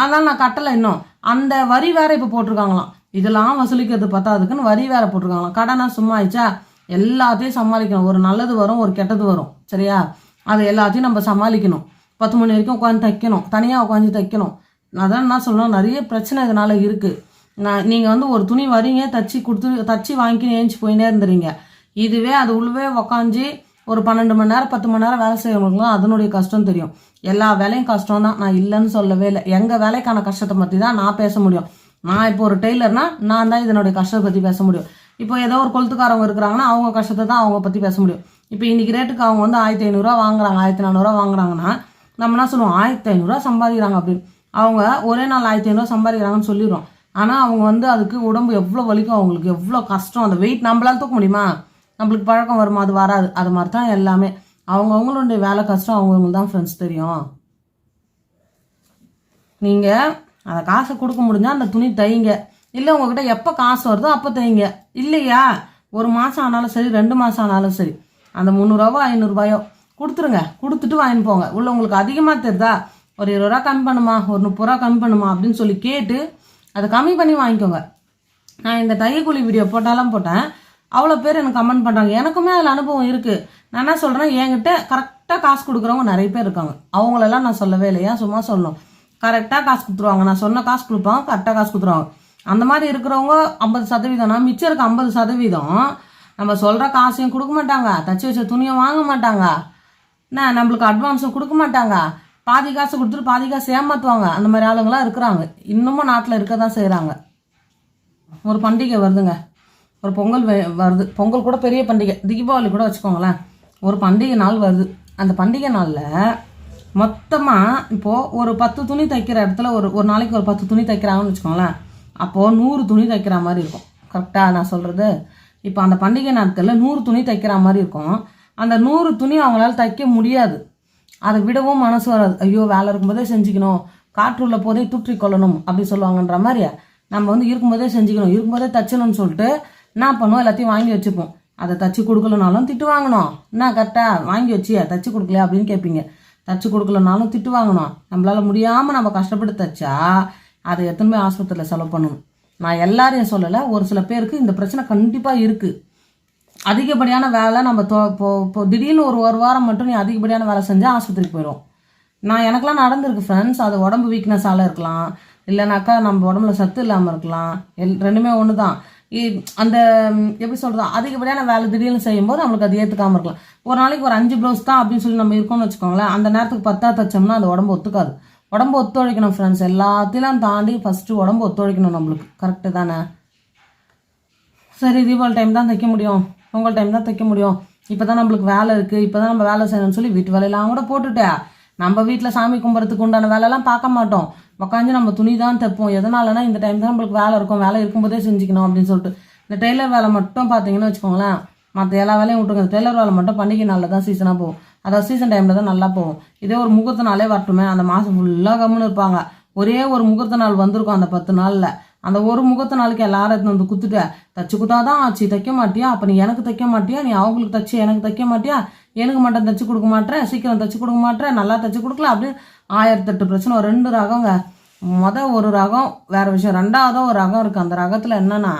அதனால் நான் கட்டலை இன்னும். அந்த வரி வேற இப்போ போட்டிருக்காங்களாம். இதெல்லாம் வசூலிக்கிறது பத்தாதுக்குன்னு வரி வேற போட்டிருக்காங்களாம். கடனா சும்மா ஆயிடுச்சா? எல்லாத்தையும் சமாளிக்கணும். ஒரு நல்லது வரும் ஒரு கெட்டது வரும். சரியா? அது எல்லாத்தையும் நம்ம சமாளிக்கணும். பத்து மணி வரைக்கும் உட்காந்து தைக்கணும். தனியாக உட்காந்து தைக்கணும். அதான் என்ன சொல்லணும் நிறைய பிரச்சனை இதனால் இருக்குது நான் நீங்கள் வந்து ஒரு துணி வரீங்க தச்சு கொடுத்து தச்சு வாங்கி ஏஞ்சி போயினே இருந்துறீங்க. இதுவே அது உள்ளவே உக்காஞ்சி ஒரு பன்னெண்டு மணி நேரம் பத்து மணி நேரம் வேலை செய்யறவங்களுக்குலாம் அதனுடைய கஷ்டம் தெரியும். எல்லா வேலையும் கஷ்டம் தான். நான் இல்லைன்னு சொல்லவே இல்லை. எங்கள் வேலைக்கான கஷ்டத்தை பற்றி தான் நான் பேச முடியும். நான் இப்போ ஒரு டெய்லர்னா நான் தான் இதனுடைய கஷ்டத்தை பற்றி பேச முடியும். இப்போ ஏதோ ஒரு கொளுத்துக்காரவங்க இருக்கிறாங்கன்னா அவங்க கஷ்டத்தை தான் அவங்க பற்றி பேச முடியும். இப்போ இன்றைக்கி ரேட்டுக்கு அவங்க வந்து ஆயிரத்தி ஐநூறுரூவா வாங்குறாங்க ஆயிரத்தி நானூறுரூவா வாங்குறாங்கன்னா நம்ம என்ன சொல்லுவோம்? ஆயிரத்தி ஐநூறுரூவா சம்பாதிக்கிறாங்க அப்படின்னு. அவங்க ஒரே நாள் ஆயிரத்தி ஐநூறுரூவா சம்பாதிக்கிறாங்கன்னு சொல்லிடுறோம். ஆனால் அவங்க வந்து அதுக்கு உடம்பு எவ்வளோ வலிக்கும் அவங்களுக்கு எவ்வளோ கஷ்டம் அந்த வெயிட் நம்மளால தூக்க முடியுமா? நம்மளுக்கு பழக்கம் வருமா? அது வராது. அது மாதிரி தான் எல்லாமே. அவங்கவுங்களுடைய வேலை கஷ்டம் அவங்கவுங்களுக்கு தான் ஃப்ரெண்ட்ஸ் தெரியும். நீங்கள் அந்த காசை கொடுக்க முடிஞ்சால் அந்த துணி தைங்க. இல்லை உங்ககிட்ட எப்போ காசு வருதோ அப்போ தைங்க. இல்லையா? ஒரு மாதம் ஆனாலும் சரி ரெண்டு மாதம் ஆனாலும் சரி. அந்த முந்நூறுரூவா ஐநூறுரூபாயோ கொடுத்துருங்க. கொடுத்துட்டு வாங்கிட்டு போங்க. உள்ள உங்களுக்கு அதிகமாக தெரிதா? ஒரு இருபது ரூபா கம்மி பண்ணுமா? ஒரு முப்பது ரூபா கம்மி பண்ணுமா? அப்படின்னு சொல்லி கேட்டு அதை கம்மி பண்ணி வாங்கிக்கோங்க. நான் இந்த தையக்கூலி வீடியோ போட்டாலும் போட்டேன். அவ்வளோ பேர் எனக்கு கமெண்ட் பண்ணுறாங்க எனக்குமே அதில் அனுபவம் இருக்குது நான் என்ன சொல்கிறேன் என்கிட்ட கரெக்டாக காசு கொடுக்குறவங்க நிறைய பேர் இருக்காங்க. அவங்களெல்லாம் நான் சொல்லவே இல்லையா? சும்மா சொல்லணும். கரெக்டாக காசு கொடுத்துருவாங்க. நான் சொன்ன காசு கொடுப்பாங்க கரெக்டாக காசு கொடுத்துருவாங்க. அந்த மாதிரி இருக்கிறவங்க ஐம்பது சதவீதம்னா மிச்சம் இருக்க ஐம்பது சதவீதம் நம்ம சொல்கிற காசையும் கொடுக்க மாட்டாங்க. தச்சு வச்ச துணியை வாங்க மாட்டாங்க. என்ன நம்மளுக்கு அட்வான்ஸும் கொடுக்க மாட்டாங்க. பாதி காசு கொடுத்துட்டு பாதி காசு ஏமாற்றுவாங்க அந்த மாதிரி ஆளுங்களாம் இருக்கிறாங்க. இன்னமும் நாட்டில் இருக்க தான் செய்கிறாங்க ஒரு பண்டிகை வருதுங்க. ஒரு பொங்கல் வே- வருது. பொங்கல் கூட பெரிய பண்டிகை. தீபாவளி கூட வச்சுக்கோங்களேன். ஒரு பண்டிகை நாள் வருது. அந்த பண்டிகை நாளில் மொத்தமாக இப்போது ஒரு பத்து துணி தைக்கிற இடத்துல ஒரு ஒரு நாளைக்கு ஒரு பத்து துணி தைக்கிறாங்கன்னு வச்சுக்கோங்களேன். அப்போது நூறு துணி தைக்கிற மாதிரி இருக்கும். கரெக்டாக நான் சொல்கிறது இப்போ அந்த பண்டிகை நாட்களில் நூறு துணி தைக்கிற மாதிரி இருக்கும். அந்த நூறு துணி அவங்களால தைக்க முடியாது. அதை விடவும் மனசு வராது. ஐயோ வேலை இருக்கும்போதே செஞ்சுக்கணும். காற்றுள்ள போதே தூற்றி கொள்ளணும் அப்படி சொல்லுவாங்கன்ற மாதிரியா நம்ம வந்து இருக்கும்போதே செஞ்சுக்கணும். இருக்கும்போதே தச்சணும்னு சொல்லிட்டு என்ன பண்ணுவோம்? எல்லாத்தையும் வாங்கி வச்சுப்போம். அதை தச்சு கொடுக்கலனாலும் திட்டு வாங்கணும். என்ன கரெக்டாக வாங்கி வச்சியா தச்சு கொடுக்கலையா அப்படின்னு கேட்பீங்க. தச்சு கொடுக்கலனாலும் திட்டு வாங்கணும். நம்மளால் முடியாமல் நம்ம கஷ்டப்பட்டு தச்சா அதை எத்தனை போய் ஆஸ்பத்திரியில் செலவு பண்ணணும். நான் எல்லாரையும் சொல்லலை ஒரு சில பேருக்கு இந்த பிரச்சனை கண்டிப்பாக இருக்குது அதிகப்படியான வேலை நம்ம தொ இப்போ இப்போ திடீர்னு ஒரு ஒரு வாரம் மட்டும் நீ அதிகப்படியான வேலை செஞ்சால் ஆஸ்பத்திரிக்கு போயிடும் நான் எனக்கெல்லாம் நடந்திருக்கு ஃப்ரெண்ட்ஸ் அது உடம்பு வீக்னஸால் இருக்கலாம். இல்லைனாக்கா நம்ம உடம்புல சத்து இல்லாமல் இருக்கலாம். எல் ரெண்டுமே ஒன்று தான் இ- அந்த எப்படி சொல்கிறது அதிகப்படியான வேலை திடீர்னு செய்யும்போது நம்மளுக்கு அது ஏற்றுக்காமல் இருக்கலாம். ஒரு நாளைக்கு ஒரு அஞ்சு ப்ளவுஸ் தான் அப்படின்னு சொல்லி நம்ம இருக்கோம்னு வச்சுக்கோங்களேன் அந்த நேரத்துக்கு பத்தா தச்சோம்னா அது உடம்பு ஒத்துக்காது. உடம்பு ஒத்துழைக்கணும் ஃப்ரெண்ட்ஸ் எல்லாத்தையும் தாண்டி ஃபஸ்ட்டு உடம்பு ஒத்துழைக்கணும் நம்மளுக்கு. கரெக்டு தானே? சரி தீபாவளி டைம் தான் தைக்க முடியும். பொங்கல் டைம் தான் தைக்க முடியும்? இப்போ தான் நம்மளுக்கு வேலை இருக்குது இப்போ தான் நம்ம வேலை செய்யணும்னு சொல்லி வீட்டு வேலையெல்லாம் கூட போட்டுட்டே. நம்ம வீட்டில் சாமி கும்புறதுக்கு உண்டான வேலையெல்லாம் பார்க்க மாட்டோம். உக்காந்து நம்ம துணி தான் தைப்போம். எதனாலனா இந்த டைம் தான் நம்மளுக்கு வேலை இருக்கும். வேலை இருக்கும்போதே செஞ்சுக்கணும் அப்படின்னு சொல்லிட்டு. இந்த டெய்லர் வேலை மட்டும் பார்த்தீங்கன்னு வச்சுக்கோங்களேன். மற்ற எல்லா வேலையும் விட்டுருங்க. டெய்லர் வேலை மட்டும் பண்டிகை நாளில் தான் சீசனாக போகும். அதாவது சீசன் டைமில் தான் நல்லா போகும். இதே ஒரு முகூர்த்த நாளே வரட்டுமே. அந்த மாதம் ஃபுல்லாக கம்முன்னு இருப்பாங்க. ஒரே ஒரு முகூர்த்த நாள் வந்திருக்கும் அந்த பத்து நாளில். அந்த ஒரு முகத்து நாளுக்கு எல்லாரும் எடுத்துன்னு வந்து குத்துட்ட தச்சு குத்தாதான் ஆச்சு தைக்க மாட்டியா? அப்போ நீ எனக்கு தைக்க மாட்டியா? நீ அவங்களுக்கு தச்சு எனக்கு தைக்க மாட்டியா? எனக்கு மட்டும் தச்சு கொடுக்க மாட்டேன் சீக்கிரம் தச்சு கொடுக்க மாட்டேன் நல்லா தச்சு கொடுக்கல? அப்படின்னு ஆயிரத்தெட்டு பிரச்சனை. ஒரு ரெண்டு ரகங்க. மொத ஒரு ரகம் வேற விஷயம். ரெண்டாவதோ ஒரு ரகம் இருக்குது அந்த ரகத்தில் என்னன்னா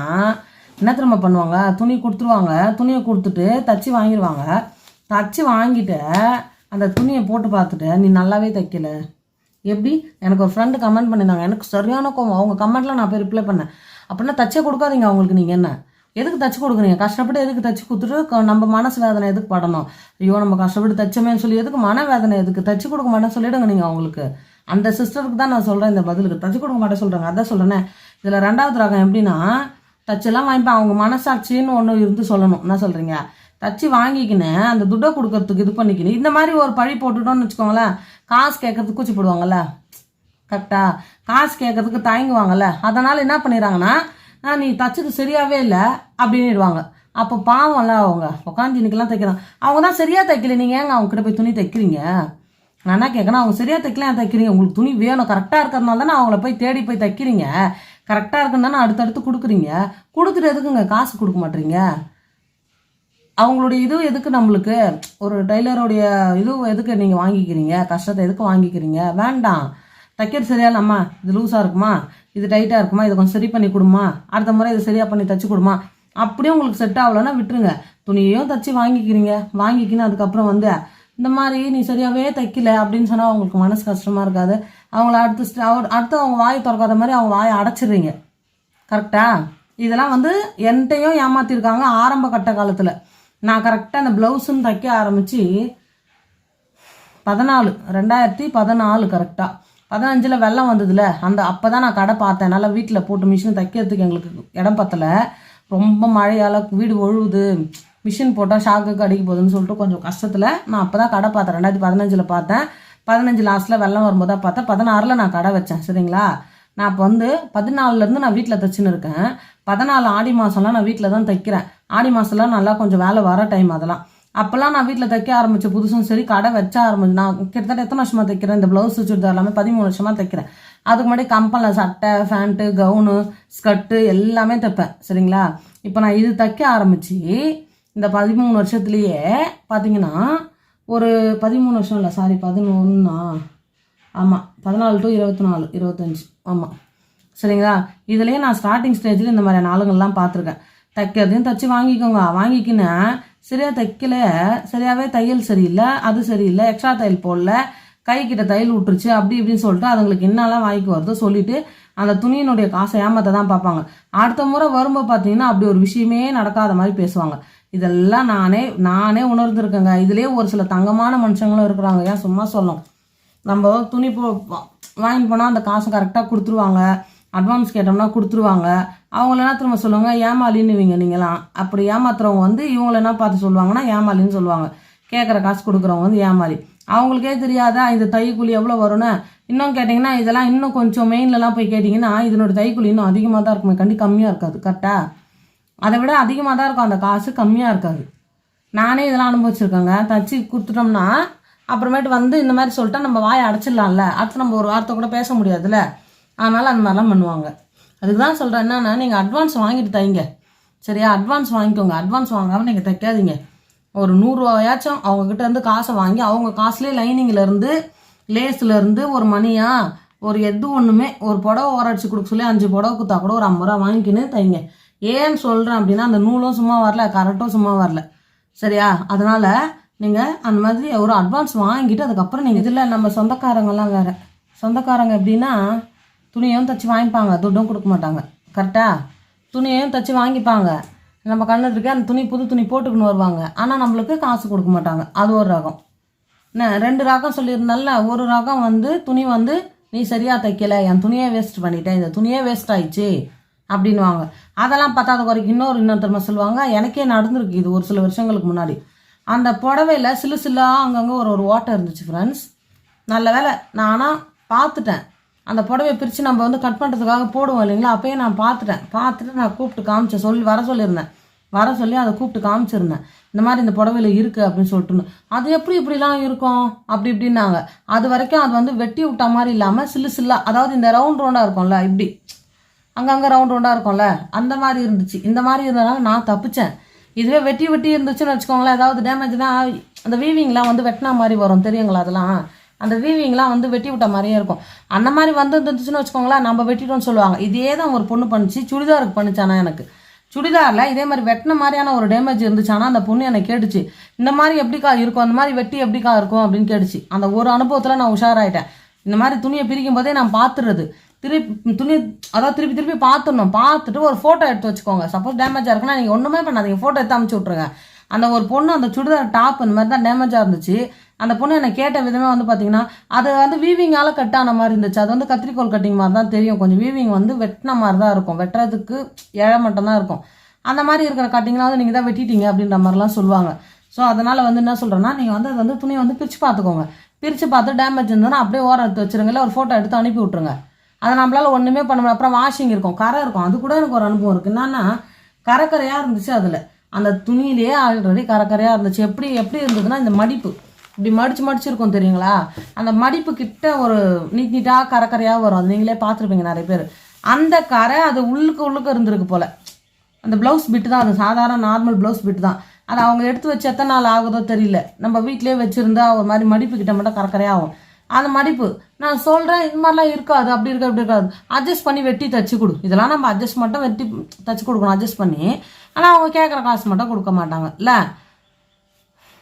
என்ன திரும்ப பண்ணுவாங்க? துணி கொடுத்துருவாங்க. துணியை கொடுத்துட்டு தச்சு வாங்கிடுவாங்க தச்சு வாங்கிட்டு அந்த துணியை போட்டு பார்த்துட்டு நீ நல்லாவே தைக்கல. எப்படி? எனக்கு ஒரு ஃப்ரெண்டு கமெண்ட் பண்ணியிருந்தாங்க எனக்கு சரியான கோவம். அவங்க கமெண்ட்டில் நான் போய் ரிப்ளை பண்ணேன். அப்படின்னா தச்சே கொடுக்காதீங்க அவங்களுக்கு நீங்கள் என்ன? எதுக்கு தச்சு கொடுக்குறீங்க? கஷ்டப்பட்டு எதுக்கு தச்சு கொடுத்துட்டு நம்ம மனசு வேதனை எதுக்கு படணும்? ஐயோ நம்ம கஷ்டப்பட்டு தச்சமேன்னு சொல்லி எதுக்கு மன வேதனை எதுக்கு? தச்சு கொடுக்க மாட்டேன்னு சொல்லிடுங்க நீங்கள் அவங்களுக்கு. அந்த சிஸ்டருக்கு தான் நான் சொல்கிறேன் இந்த பதிலுக்கு. தச்சு கொடுக்க மாட்டேன் சொல்கிறாங்க அதான் சொல்கிறேன் இதில் ரெண்டாவது ரகம் எப்படின்னா தச்செல்லாம் வாங்கிப்பேன் அவங்க மனசாட்சின்னு ஒன்று இருந்து சொல்லணும். என்ன சொல்கிறீங்க தச்சு வாங்கிக்கின்னு. அந்த துட்டை கொடுக்கறதுக்கு இது பண்ணிக்கின்னு. இந்த மாதிரி ஒரு பழி போட்டுட்டோம்னு வச்சுக்கோங்களேன். காசு கேட்கறதுக்கு கூச்சிப்படுவாங்கல்ல. கரெக்டா காசு கேட்கறதுக்கு தயங்குவாங்கல்ல. அதனால் என்ன பண்ணிடுறாங்கன்னா நீ தச்சது சரியாகவே இல்லை அப்படின்னுடுவாங்க. அப்போ பாவம்ல அவங்க. உட்காந்து இன்னைக்கெல்லாம் தைக்கிறாங்க. அவங்க தான் சரியாக தைக்கல. நீங்கள் ஏங்க அவங்க கிட்ட போய் துணி தைக்கிறீங்க? நான் என்ன கேட்கணும்? அவங்க சரியாக தைக்கல ஏன் தைக்கிறீங்க? உங்களுக்கு துணி வேணும். கரெக்டாக இருக்கிறதுனால தானே அவங்கள போய் தேடி போய் தைக்கிறீங்க. கரெக்டாக இருக்குன்னு தானே அடுத்தடுத்து கொடுக்குறீங்க. கொடுத்துட்டு எதுக்குங்க காசு கொடுக்க மாட்டீங்க? அவங்களுடைய இது எதுக்கு நம்மளுக்கு? ஒரு டைலருடைய இது எதுக்கு நீங்கள் வாங்கிக்கிறீங்க? கஷ்டத்தை எதுக்கு வாங்கிக்கிறீங்க? வேண்டாம். தைக்கிறது சரியா இல்லைம்மா இது லூஸாக இருக்குமா? இது டைட்டாக இருக்குமா? இதை கொஞ்சம் சரி பண்ணி கொடுமா? அடுத்த முறை இதை சரியாக பண்ணி தச்சு கொடுமா? அப்படியே உங்களுக்கு செட் ஆகலைன்னா விட்டுருங்க. துணியையும் தச்சு வாங்கிக்கிறீங்க. வாங்கிக்கின்னு அதுக்கப்புறம் வந்து இந்த மாதிரி நீ சரியாகவே தைக்கல அப்படின்னு சொன்னால் அவங்களுக்கு மனசு கஷ்டமாக இருக்காது. அவங்கள அடுத்து ஸ்ட- அடுத்து அவங்க வாயை திறக்காத மாதிரி அவங்க வாயை அடைச்சிடுறீங்க. கரெக்டாக இதெல்லாம் வந்து என்கிட்டையும் ஏமாற்றிருக்காங்க ஆரம்ப கட்ட காலத்தில். நான் கரெக்டாக அந்த ப்ளவுஸுன்னு தைக்க ஆரம்பித்து பதினாலு ரெண்டாயிரத்தி பதினாலு கரெக்டாக பதினஞ்சில் வெள்ளம் வந்ததுல அந்த அப்போ தான் நான் கடை பார்த்தேன். நல்லா வீட்டில் போட்டு மிஷின் தைக்கிறதுக்கு எங்களுக்கு இடம் பத்தலை. ரொம்ப மழையால் வீடு ஒழுகுது மிஷின் போட்டால் ஷாக்கு அடிக்க போகுதுன்னு சொல்லிட்டு கொஞ்சம் கஷ்டத்தில் நான் அப்போ தான் கடை பார்த்தேன். ரெண்டாயிரத்தி பதினஞ்சில் பார்த்தேன். பதினஞ்சு லாஸ்ட்டில் வெள்ளம் வரும்போது தான் பார்த்தேன். பதினாறில் நான் கடை வச்சேன் சரிங்களா? நான் இப்போ வந்து பதினாலுலேருந்து நான் வீட்டில் தைச்சின்னு இருக்கேன். பதினாலு ஆடி மாதம்லாம் நான் வீட்டில் தான் தைக்கிறேன். ஆடி மாதம்லாம் நல்லா கொஞ்சம் வேலை வர டைம் அதெல்லாம். அப்போல்லாம் நான் வீட்டில் தைக்க ஆரம்பித்த புதுசும் சரி கடை வச்ச ஆரம்பிச்சு நான் கிட்டத்தட்ட எத்தனை வருஷமாக தைக்கிறேன்? இந்த ப்ளவுஸ் சுடிதார் எல்லாமே பதிமூணு வருஷமாக தைக்கிறேன். அதுக்கு முன்னாடி கம்பனில் சட்டை ஃபேண்ட்டு கவுனு ஸ்கர்ட்டு எல்லாமே தைப்பேன். சரிங்களா? இப்போ நான் இது தைக்க ஆரம்பித்து இந்த பதிமூணு வருஷத்துலேயே பார்த்தீங்கன்னா ஒரு பதிமூணு வருஷம் இல்லை சாரி பதினொன்னா ஆமாம் பதினாலு டு இருபத்தி நாலு இருபத்தஞ்சி ஆமாம் சரிங்களா? இதுலேயே நான் ஸ்டார்டிங் ஸ்டேஜில் இந்த மாதிரியான ஆளுங்கள்லாம் பார்த்துருக்கேன். தைக்கிறதையும் தைச்சி வாங்கிக்கோங்க. வாங்கிக்கின்னு சரியாக தைக்கல. சரியாகவே தையல் சரியில்லை அது சரியில்லை எக்ஸ்ட்ரா தையல் போடல கை கிட்ட தையல் விட்டுருச்சு அப்படி இப்படின்னு சொல்லிட்டு அதுங்களுக்கு என்னெல்லாம் வாங்கிக்கு வருதோ சொல்லிட்டு அந்த துணியினுடைய காசை ஏமாத்த தான் பார்ப்பாங்க. அடுத்த முறை வரும்போது பார்த்தீங்கன்னா அப்படி ஒரு விஷயமே நடக்காத மாதிரி பேசுவாங்க. இதெல்லாம் நானே நானே உணர்ந்துருக்கேங்க. இதுலேயே ஒரு சில தங்கமான மனுஷங்களும் இருக்கிறாங்க. ஏன் சும்மா சொல்லும்? நம்ம துணி போ வாங்கிட்டு போனால் அந்த காசை கரெக்டாக கொடுத்துருவாங்க. அட்வான்ஸ் கேட்டோம்னா கொடுத்துருவாங்க. அவங்கள என்ன திரும்ப சொல்லுவாங்க? ஏமாலின்னுவீங்க நீங்களாம் அப்படி ஏமாத்துறவங்க வந்து இவங்கள என்ன பார்த்து சொல்லுவாங்கன்னா ஏமாலின்னு சொல்லுவாங்க. கேட்குற காசு கொடுக்குறவங்க வந்து ஏமாலி அவங்களுக்கே தெரியாதா இந்த தைக்குழி எவ்வளோ வரும்னு? இன்னும் கேட்டிங்கன்னா இதெல்லாம் இன்னும் கொஞ்சம் மெயின்லலாம் போய் கேட்டிங்கன்னா இதனோட தைக்குழி இன்னும் அதிகமாக தான் இருக்குமே. கண்டி கம்மியாக இருக்காது. கரெக்டாக அதை விட அதிகமாக தான் இருக்கும். அந்த காசு கம்மியாக இருக்காது. நானே இதெல்லாம் அனுபவிச்சிருக்கேங்க. தச்சு கொடுத்துட்டோம்னா அப்புறமேட்டு வந்து இந்த மாதிரி சொல்லிட்டா நம்ம வாயை அடைச்சிடலாம்ல. அடுத்து நம்ம ஒரு வார்த்தை கூட பேச முடியாதுல்ல. அதனால் அந்த மாதிரிலாம் பண்ணுவாங்க. அதுக்கு தான் சொல்கிறேன் என்னென்னா நீங்கள் அட்வான்ஸ் வாங்கிட்டு தைங்க சரியா? அட்வான்ஸ் வாங்கிக்கோங்க. அட்வான்ஸ் வாங்காமல் நீங்கள் தைக்காதீங்க. ஒரு நூறுரூவாயாச்சும் அவங்கக்கிட்ட இருந்து காசை வாங்கி அவங்க காசுலேயே லைனிங்லேருந்து லேஸ்லேருந்து ஒரு மணியாக ஒரு எது ஒன்றுமே ஒரு புடவை ஓரடிச்சு கொடுக்க சொல்லி அஞ்சு புடவை கொடுத்தா கூட ஒரு ஐம்பது ரூபா வாங்கிக்கின்னு தைங்க ஏன்னு சொல்கிறேன் அப்படின்னா அந்த நூலும் சும்மா வரல கரெக்டும் சும்மா வரல. சரியா? அதனால் நீங்கள் அந்த மாதிரி ஒரு அட்வான்ஸ் வாங்கிட்டு அதுக்கப்புறம் நீங்கள் இதில் நம்ம சொந்தக்காரங்கெல்லாம் வேறு. சொந்தக்காரங்க எப்படின்னா துணியும் தச்சு வாங்கிப்பாங்க. துட்டும் கொடுக்க மாட்டாங்க. கரெக்டாக துணியையும் தச்சு வாங்கிப்பாங்க. நம்ம கண்ணு அந்த துணி புது துணி போட்டுக்கின்னு வருவாங்க. ஆனால் நம்மளுக்கு காசு கொடுக்க மாட்டாங்க. அது ஒரு ரகம். என்ன? ரெண்டு ரகம் சொல்லியிருந்தால ஒரு ரகம் வந்து துணி வந்து நீ சரியாக தைக்கலை. என் துணியே வேஸ்ட் பண்ணிட்டேன். இந்த துணியே வேஸ்ட் ஆயிடுச்சு. அப்படின்வாங்க அதெல்லாம் பத்தாத குறைக்கு இன்னொரு இன்னொருத்தரமா சொல்லுவாங்க. எனக்கே நடந்திருக்கு இது ஒரு சில வருஷங்களுக்கு முன்னாடி. அந்த புடவையில சிலு சில்லாக அங்கங்கே ஒரு ஒரு ஓட்டை இருந்துச்சு ஃப்ரெண்ட்ஸ் நல்ல வேலை நான் ஆனால் பார்த்துட்டேன். அந்த புடவைய பிரித்து நம்ம வந்து கட் பண்ணுறதுக்காக போடுவோம் இல்லைங்களா? அப்பயே நான் பார்த்துட்டேன். பார்த்துட்டு நான் கூப்பிட்டு காமிச்சேன். சொல்லி வர சொல்லியிருந்தேன். வர சொல்லி அதை கூப்பிட்டு காமிச்சிருந்தேன். இந்த மாதிரி இந்த புடவையில் இருக்குது அப்படின்னு சொல்லிட்டுன்னு. அது எப்படி இப்படிலாம் இருக்கும்? அப்படி இப்படின்னாங்க. அது வரைக்கும் அது வந்து வெட்டி விட்ட மாதிரி இல்லாமல் சில்லு சில்லா அதாவது இந்த ரவுண்ட் ரவுண்டாக இருக்கும்ல இப்படி. அங்கங்கே ரவுண்ட் ரவுண்டாக இருக்கும்ல அந்த மாதிரி இருந்துச்சு. இந்த மாதிரி இருந்ததுனால நான் தப்பிச்சேன். இதுவே வெட்டி வெட்டி இருந்துச்சுன்னு வச்சுக்கோங்களேன். ஏதாவது டேமேஜ்னா அந்த வீவிங்லாம் வந்து வெட்டினா மாதிரி வரும். தெரியுங்களா அதெல்லாம்? அந்த வீவிங்லாம் வந்து வெட்டி விட்ட மாதிரியே இருக்கும். அந்த மாதிரி வந்து இருந்துச்சுன்னு வச்சுக்கோங்களேன் நம்ம வெட்டிட்டோம்னு சொல்லுவாங்க. இதே தான் ஒரு பொண்ணு பண்ணுச்சு சுடிதாருக்கு பண்ணிச்சானா எனக்கு. சுடிதாரில் இதே மாதிரி வெட்டின மாதிரியான ஒரு டேமேஜ் இருந்துச்சானா அந்த பொண்ணு என்னை கேட்டுச்சு. இந்த மாதிரி எப்படிக்கா இருக்கும்? அந்த மாதிரி வெட்டி எப்படிக்கா இருக்கும்? அப்படின்னு கேட்டுச்சு. அந்த ஒரு அனுபவத்தில் நான் உஷாராயிட்டேன். இந்த மாதிரி துணியை பிரிக்கும் போதே நான் பார்த்துறது திருப்பி துணி அதாவது திருப்பி திருப்பி பார்த்துடணும் பார்த்துட்டு ஒரு ஃபோட்டோ எடுத்து வச்சுக்கோங்க. சப்போஸ் டேமேஜாக இருக்குன்னா நீங்கள் ஒன்றுமே பண்ணாதீங்க. ஃபோட்டோ எடுத்து அமுச்சு விட்ருங்க அந்த ஒரு பொண்ணு அந்த சுடிதார் டாப் இந்த மாதிரி தான் டேமேஜாக இருந்துச்சு. அந்த பொண்ணு என்னை கேட்ட விதமே வந்து பார்த்தீங்கன்னா அது வந்து வீவிங்கால் கட் ஆன மாதிரி இருந்துச்சு. அது வந்து கத்திரிக்கோல் கட்டிங் மாதிரி தான் தெரியும். கொஞ்சம் வீவிங் வந்து வெட்டின மாதிரி தான் இருக்கும். வெட்டுறதுக்கு ஏழை மட்டும்தான் இருக்கும். அந்த மாதிரி இருக்கிற கட்டிங்லாம் வந்து நீங்கள் தான் வெட்டிட்டீங்க அப்படின்ற மாதிரிலாம் சொல்லுவாங்க. ஸோ அதனால் வந்து என்ன சொல்கிறேன்னா நீங்கள் வந்து அது வந்து துணியை வந்து பிரித்து பார்த்துக்கோங்க. பிரித்து பார்த்து டேமேஜ் இருந்ததுன்னா அப்படியே ஓரம் எடுத்து வச்சிருங்க. இல்லை ஒரு ஃபோட்டோ எடுத்து அனுப்பி விட்ருங்க அதை நம்மளால் ஒன்றுமே பண்ண முடியும் அப்புறம் வாஷிங் இருக்கும். கரை இருக்கும். அது கூட எனக்கு ஒரு அனுபவம் இருக்குது என்னன்னா கரைக்கரையாக இருந்துச்சு அதில். அந்த துணியிலேயே ஆல்ரெடி கரைக்கரையாக இருந்துச்சு. எப்படி எப்படி இருந்ததுன்னா இந்த மடிப்பு. இப்படி மடிச்சு மடிச்சிருக்கும் தெரியுங்களா? அந்த மடிப்பு கிட்ட ஒரு நீட் நீட்டாக கரைக்கரையாக வரும். அது நீங்களே பார்த்துருப்பீங்க நிறைய பேர். அந்த கரை அது உள்ளுக்கு உள்ளுக்கு இருந்திருக்கு போல. அந்த ப்ளவுஸ் பிட்டு தான். அது சாதாரண நார்மல் ப்ளவுஸ் பிட்டு தான். அது அவங்க எடுத்து வச்சு எத்தனை நாள் ஆகுதோ தெரியல. நம்ம வீட்டிலே வச்சுருந்தா ஒரு மாதிரி மடிப்பு கிட்ட மட்டும் கரக்கரையாகும் அந்த மடிப்பு. நான் சொல்கிறேன் இது மாதிரிலாம் இருக்காது. அப்படி இருக்காது அப்படி இருக்காது. அட்ஜஸ்ட் பண்ணி வெட்டி தச்சு கொடு. இதெல்லாம் நம்ம அட்ஜஸ்ட் மட்டும் வெட்டி தச்சு கொடுக்கணும். அட்ஜஸ்ட் பண்ணி. ஆனால் அவங்க கேட்குற காசு மட்டும் கொடுக்க மாட்டாங்க. இல்லை?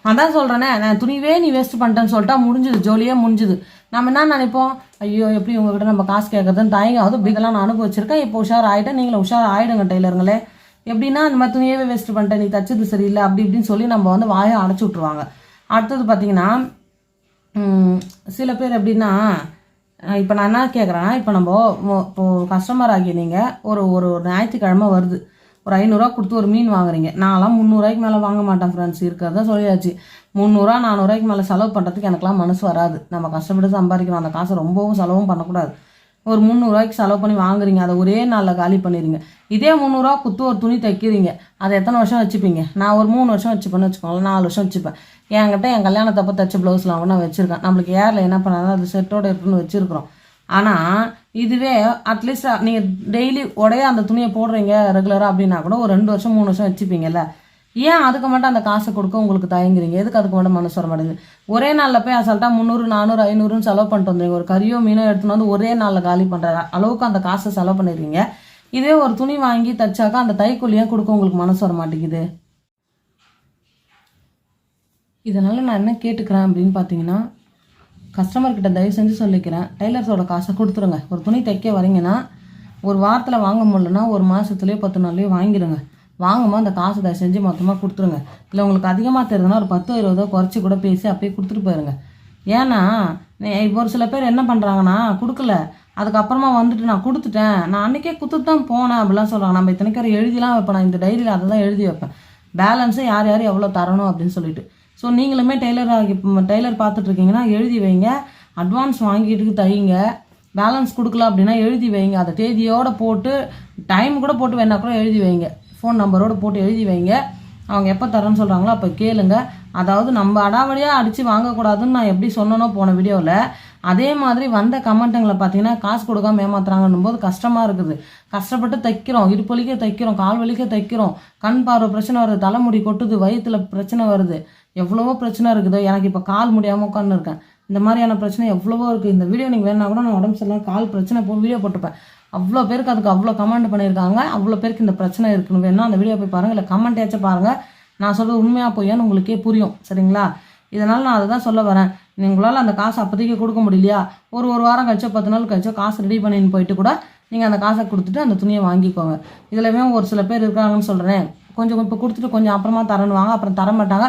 அதான் சொல்கிறேனே நான் துணிவே நீ வேஸ்ட் பண்ணிட்டேன்னு சொல்லிட்டா முடிஞ்சுது ஜோலியே முடிஞ்சுது. நம்ம என்ன நினைப்போம்? ஐயோ எப்படி உங்ககிட்ட நம்ம காசு கேட்குறதுன்னு தயங்க அதுவும் இதெல்லாம் நான் அனுபவிச்சிருக்கேன். இப்போ உஷார் ஆகிட்டேன் நீங்களும் உஷார் ஆகிடுங்க டெய்லருங்களே. எப்படின்னா இந்த மாதிரி துணியவே வேஸ்ட் பண்ணிட்டேன் நீ தச்சது சரியில்லை அப்படி இப்படின்னு சொல்லி நம்ம வந்து வாயை அடைச்சி விட்ருவாங்க அடுத்தது பார்த்தீங்கன்னா சில பேர் எப்படின்னா இப்போ நான் என்ன கேட்குறேன்னா இப்போ நம்ம இப்போது இப்போ கஸ்டமர் ஆகிய நீங்கள் ஒரு ஒரு ஞாயிற்றுக்கிழமை வருது. ஒரு ஐநூறுரூவா கொடுத்து ஒரு மீன் வாங்குறீங்க. நான்லாம் முந்நூறுரூவாய்க்கு மேலே வாங்க மாட்டேன் ஃப்ரெண்ட்ஸ் இருக்கிறத சொல்லியாச்சு. முந்நூறுரூவா நானூறுரூவாய்க்கு மேலே செலவு பண்ணுறதுக்கு எனக்குலாம் மனசு வராது. நம்ம கஷ்டப்பட்டு சம்பாதிக்கிறோம் அந்த காசை ரொம்பவும் செலவும் பண்ணக்கூடாது. ஒரு முந்நூறுரூவாய்க்கு செலவு பண்ணி வாங்குறீங்க. அதை ஒரே நாளில் காலி பண்ணிடுங்க. இதே முந்நூறுரூவா குத்து ஒரு துணி தைக்கிறீங்க. அதை எத்தனை வருஷம் வச்சுப்பீங்க? நான் ஒரு மூணு வருஷம் வச்சுப்பேன்னு வச்சுக்கோங்களேன். நாலு வருஷம் வச்சுப்பேன். என்கிட்ட என் கல்யாணத்தப்போ தைச்ச ப்ளவுஸ்லாம் கூட நான் வச்சுருக்கேன். நம்மளுக்கு ஏரில் என்ன பண்ணாலும் அது செட்டோட இருக்குன்னு வச்சுருக்குறோம். ஆனால் இதுவே அட்லீஸ்ட் நீங்கள் டெய்லி உடைய அந்த துணியை போடுறீங்க ரெகுலராக அப்படின்னா கூட ஒரு ரெண்டு வருஷம் மூணு வருஷம் வச்சுப்பீங்கல்ல. ஏன் அதுக்கு மட்டும் அந்த காசை கொடுக்க உங்களுக்கு தயங்குறீங்க? எதுக்கு அதுக்கு மட்டும் மனசு வர மாட்டேங்குது? ஒரே நாளில் போய் அசால்ட்டாக முந்நூறு நானூறு ஐநூறுன்னு செலவு பண்ணிட்டு வந்தீங்க ஒரு கறியோ மீனோ எடுத்துன்னு வந்து ஒரே நாளில் காலி பண்ணுற அளவுக்கு அந்த காசை செலவு பண்ணிடுறீங்க. இதே ஒரு துணி வாங்கி தைச்சாக்கா அந்த தைக்கூலியாக கொடுக்க உங்களுக்கு மனசு வர மாட்டேங்குது. இதனால் நான் என்ன கேட்டுக்கிறேன் அப்படின்னு பார்த்தீங்கன்னா கஸ்டமர்கிட்ட தயவு செஞ்சு சொல்லிக்கிறேன். டெய்லர்ஸோட காசை கொடுத்துருங்க. ஒரு துணி தைக்க வரீங்கன்னா ஒரு வாரத்தில் வாங்க முடிலன்னா ஒரு மாதத்துலேயோ பத்து நாள்லேயோ வாங்கிடுங்க. வாங்கும்போது அந்த காசை தயவு செஞ்சு மொத்தமாக கொடுத்துருங்க. இல்லை உங்களுக்கு அதிகமாக தெரியுதுன்னா ஒரு பத்தோ இருபதோ குறைச்சி கூட பேசி அப்படியே கொடுத்துட்டு போயிருங்க. ஏன்னா நீ- இப்போ ஒரு சில பேர் என்ன பண்ணுறாங்கன்னா கொடுக்கல. அதுக்கப்புறமா வந்துட்டு நான் கொடுத்துட்டேன். நான் அன்றைக்கே கொடுத்துட்டு தான் போனேன் அப்படிலாம் சொல்கிறாங்க நம்ம இத்தனைக்கு எழுதிலாம் வைப்பேன் நான் இந்த டைரியில் அதை தான் எழுதி வைப்பேன். பேலன்ஸை யார் யார் எவ்வளோ தரணும் அப்படின்னு சொல்லிட்டு. ஸோ நீங்களுமே டெய்லர் ஆகி டெய்லர் பார்த்துட்ருக்கீங்கன்னா எழுதி வைங்க. அட்வான்ஸ் வாங்கிட்டு தைங்க பேலன்ஸ் கொடுக்கல அப்படின்னா எழுதி வைங்க. அதை தேதியோடு போட்டு டைம் கூட போட்டு வேணா கூட எழுதி வைங்க. ஃபோன் நம்பரோடு போட்டு எழுதி வைங்க. அவங்க எப்போ தரேன்னு சொல்கிறாங்களோ அப்போ கேளுங்க. அதாவது நம்ம அடாவடியாக அடித்து வாங்கக்கூடாதுன்னு நான் எப்படி சொன்னனோ போன வீடியோவில் அதே மாதிரி வந்த கமெண்ட்டுங்களை பார்த்தீங்கன்னா காசு கொடுக்காம ஏமாத்துறாங்கன்னும் போது கஷ்டமாக இருக்குது. கஷ்டப்பட்டு தைக்கிறோம். இடுப்பு தைக்கிறோம். கால் வலிக்க தைக்கிறோம். கண் பார்வை பிரச்சனை வருது. தலைமுடி கொட்டுது. வயிற்றுல பிரச்சனை வருது. எவ்வளவோ பிரச்சனை இருக்குதோ. எனக்கு இப்போ கால் முடியாமல் உட்காந்துருக்கேன் இந்த மாதிரியான பிரச்சனை எவ்வளவோ இருக்குது இந்த வீடியோ நீங்கள் வேணா கூட நான் உடம்பு சரியில்லை கால் பிரச்சனை போய் வீடியோ போட்டுப்பேன் அவ்வளோ பேருக்கு அதுக்கு அவ்வளோ கமெண்ட் பண்ணியிருக்காங்க. அவ்வளோ பேருக்கு இந்த பிரச்சனை இருக்குன்னு வேணா அந்த வீடியோ போய் பாருங்கள் இல்லை கமெண்ட்டையாச்சும் பாருங்கள் நான் சொல்கிறது உண்மையாக பொய்யான்னு உங்களுக்கே புரியும். சரிங்களா? இதனால் நான் அதை தான் சொல்ல வரேன். உங்களால் அந்த காசை அப்போதைக்கு கொடுக்க முடியலையா? ஒரு ஒரு வாரம் கழிச்சோ பத்து நாள் கழிச்சோ காசு ரெடி பண்ணின்னு போயிட்டு கூட நீங்கள் அந்த காசை கொடுத்துட்டு அந்த துணியை வாங்கிக்கோங்க. இதுலவே ஒரு சில பேர் இருக்காங்கன்னு சொல்கிறேன் கொஞ்சம் இப்போ கொடுத்துட்டு கொஞ்சம் அப்புறமா தரணுவாங்க அப்புறம் தர மாட்டாங்க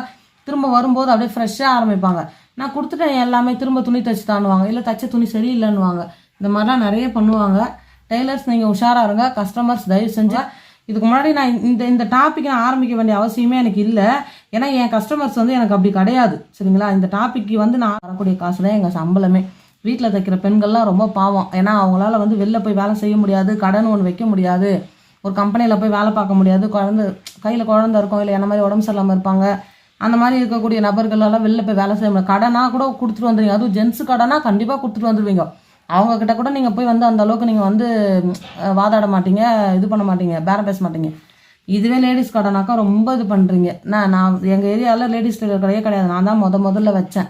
திரும்ப வரும்போது அப்படியே ஃப்ரெஷ்ஷாக ஆரம்பிப்பாங்க. நான் கொடுத்துட்டேன் எல்லாமே திரும்ப துணி தச்சு தானுவாங்க இல்லை தச்ச துணி சரியில்லைன்னுவாங்க. இந்த மாதிரிலாம் நிறைய பண்ணுவாங்க. டெய்லர்ஸ் நீங்கள் உஷாராக இருங்க. கஸ்டமர்ஸ் தயவு செஞ்சால் இதுக்கு முன்னாடி நான் இந்த இந்த டாபிக் நான் ஆரம்பிக்க வேண்டிய அவசியமே எனக்கு இல்லை. ஏன்னா என் கஸ்டமர்ஸ் வந்து எனக்கு அப்படி கிடையாது. சரிங்களா? இந்த டாபிக்கு வந்து நான் வரக்கூடிய காசு தான் எங்கள் சம்பளமே. வீட்டில் தைக்கிற பெண்கள்லாம் ரொம்ப பாவம். ஏன்னா அவங்களால வந்து வெளில போய் வேலை செய்ய முடியாது. கடன் ஒன்று வைக்க முடியாது. ஒரு கம்பெனியில் போய் வேலை பார்க்க முடியாது. குழந்தை கையில் குழந்த இருக்கும். இல்லை என்ன மாதிரி உடம்பு சரியில்லாமல் இருப்பாங்க. அந்த மாதிரி இருக்கக்கூடிய நபர்களெல்லாம் வெளில போய் வேலை செய்ய முடியும் கடனாக கூட கொடுத்துட்டு வந்துடுவீங்க அதுவும் ஜென்ஸு கடனாக கண்டிப்பாக கொடுத்துட்டு வந்துடுவீங்க அவங்க கிட்ட கூட நீங்கள் போய் வந்து அந்த அளவுக்கு நீங்கள் வந்து வாதாட மாட்டீங்க இது பண்ண மாட்டீங்க பேரம் பேச மாட்டீங்க. இதுவே லேடிஸ் கடனாக்கா ரொம்ப இது பண்ணுறீங்க நான் நான் எங்கள் ஏரியாவில் லேடிஸ் டெய்லர் கடையே கிடையாது. நான் தான் முத முதல்ல வச்சேன்.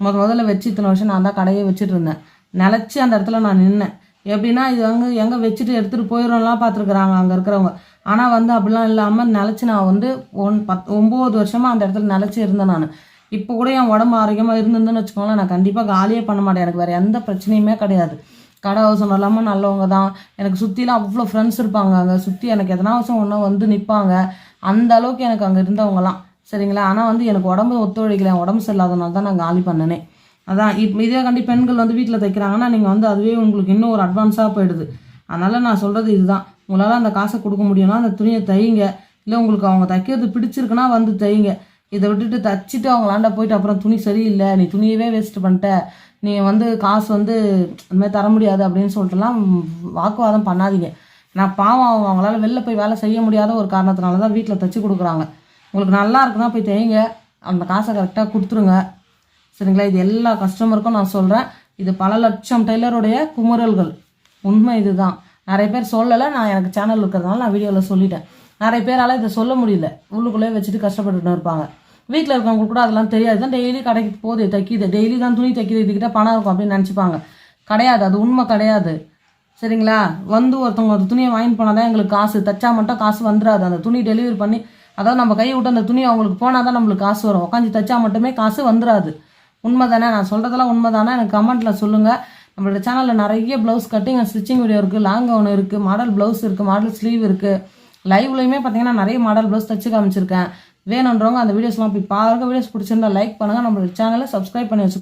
முத முதல்ல வச்சு இத்தனை வருஷம் நான் தான் கடையே வச்சுட்டு இருந்தேன். நிலச்சி அந்த இடத்துல நான் நின்னேன். எப்படின்னா இது அங்கே எங்கே வச்சுட்டு எடுத்துகிட்டு போயிடும்லாம் பார்த்துருக்குறாங்க அங்கே இருக்கிறவங்க. ஆனால் வந்து அப்படிலாம் இல்லாமல் நிலச்சி நான் வந்து ஒன் பத் ஒம்பது வருஷமாக அந்த இடத்துல நிலச்சி இருந்தேன் நான். இப்போ கூட என் உடம்பு ஆரோக்கியமாக இருந்ததுன்னு வச்சுக்கோங்களேன் நான் கண்டிப்பாக காலியே பண்ண மாட்டேன். எனக்கு வேறு எந்த பிரச்சனையுமே கிடையாது. கடை அவசரம் இல்லாமல் நல்லவங்க தான். எனக்கு சுற்றிலாம் அவ்வளோ ஃப்ரெண்ட்ஸ் இருப்பாங்க. அங்கே சுற்றி எனக்கு எதனா அவசரம் ஒன்றா வந்து நிற்பாங்க அந்த அளவுக்கு எனக்கு அங்கே இருந்தவங்கலாம். சரிங்களா? ஆனால் வந்து எனக்கு உடம்பு ஒத்துழைக்கல. என் உடம்பு சரியில்லாதனால தான் நான் காலி பண்ணனே. அதான் இப்போ இதே கண்டி பெண்கள் வந்து வீட்டில் தைக்கிறாங்கன்னா நீங்கள் வந்து அதுவே உங்களுக்கு இன்னும் ஒரு அட்வான்ஸாக போயிடுது. அதனால் நான் சொல்கிறது இதுதான். உங்களால் அந்த காசை கொடுக்க முடியும்னா அந்த துணியை தையுங்க. இல்லை உங்களுக்கு அவங்க தைக்கிறது பிடிச்சிருக்குன்னா வந்து தையுங்க. இதை விட்டுட்டு தச்சுட்டு அவங்களாண்ட போயிட்டு அப்புறம் துணி சரியில்லை நீ துணியவே வேஸ்ட் பண்ணிட்ட. நீ வந்து காசு வந்து இந்த தர முடியாது அப்படின்னு சொல்லிட்டுலாம் வாக்குவாதம் பண்ணாதீங்க. நான் பாவம் அவங்க அவங்களால வெளில போய் வேலை செய்ய முடியாத ஒரு காரணத்தினால தான் வீட்டில் தைச்சி கொடுக்குறாங்க. உங்களுக்கு நல்லா இருக்குன்னா போய் தையுங்க. அந்த காசை கரெக்டாக கொடுத்துருங்க. சரிங்களா? இது எல்லா கஸ்டமருக்கும் நான் சொல்கிறேன் இது பல லட்சம் டெய்லருடைய குமுறல்கள். உண்மை இதுதான். நிறைய பேர் சொல்லலை நான் எனக்கு சேனல் இருக்கிறதுனால நான் வீடியோவில் சொல்லிட்டேன். நிறைய பேரால் இதை சொல்ல முடியல. உள்ளுக்குள்ளேயே வச்சுட்டு கஷ்டப்பட்டுட்டு இருப்பாங்க. வீட்டில் இருக்கவங்களுக்கு கூட அதெல்லாம் தெரியாது. தான் டெய்லி கடைக்கு போகுது தைக்கிது. டெய்லி தான் துணி தைக்கிது. இதுக்கிட்ட பணம் இருக்கும் அப்படின்னு நினச்சிப்பாங்க. கிடையாது. அது உண்மை கிடையாது. சரிங்களா? வந்து ஒருத்தவங்க ஒரு துணியை வாங்கிட்டு போனால் தான் எங்களுக்கு காசு. தைச்சா மட்டும் காசு வந்துடாது அந்த துணி டெலிவரி பண்ணி அதாவது நம்ம கையை விட்டு அந்த துணி அவங்களுக்கு போனால் தான் நம்மளுக்கு காசு வரும். உட்காந்து தைச்சா மட்டுமே காசு வந்துடாது உண்மை தானே நான் சொல்கிறதெல்லாம் உண்மை தானே எனக்கு கமெண்ட்டில் சொல்லுங்கள் நம்மளோட சேனலில் நிறைய ப்ளவுஸ் கட்டிங் ஸ்டிச்சிங் வீடியோ இருக்குது லாங் கவுன் இருக்குது மாடல் ப்ளவுஸ் இருக்குது மாடல் ஸ்லீவ் இருக்குது லைவ்லையுமே பார்த்தீங்கன்னா நிறைய மாடல் ப்ளவுஸ் தச்சு காமிச்சிருக்கேன். வேணுன்றவங்க அந்த வீடியோஸ்லாம் போய் பாருங்கள் வீடியோஸ் பிடிச்சிருந்தா லைக் பண்ணுங்கள் நம்மளோட சேனலை சப்ஸ்கிரைப் பண்ணி வச்சுக்கோங்க.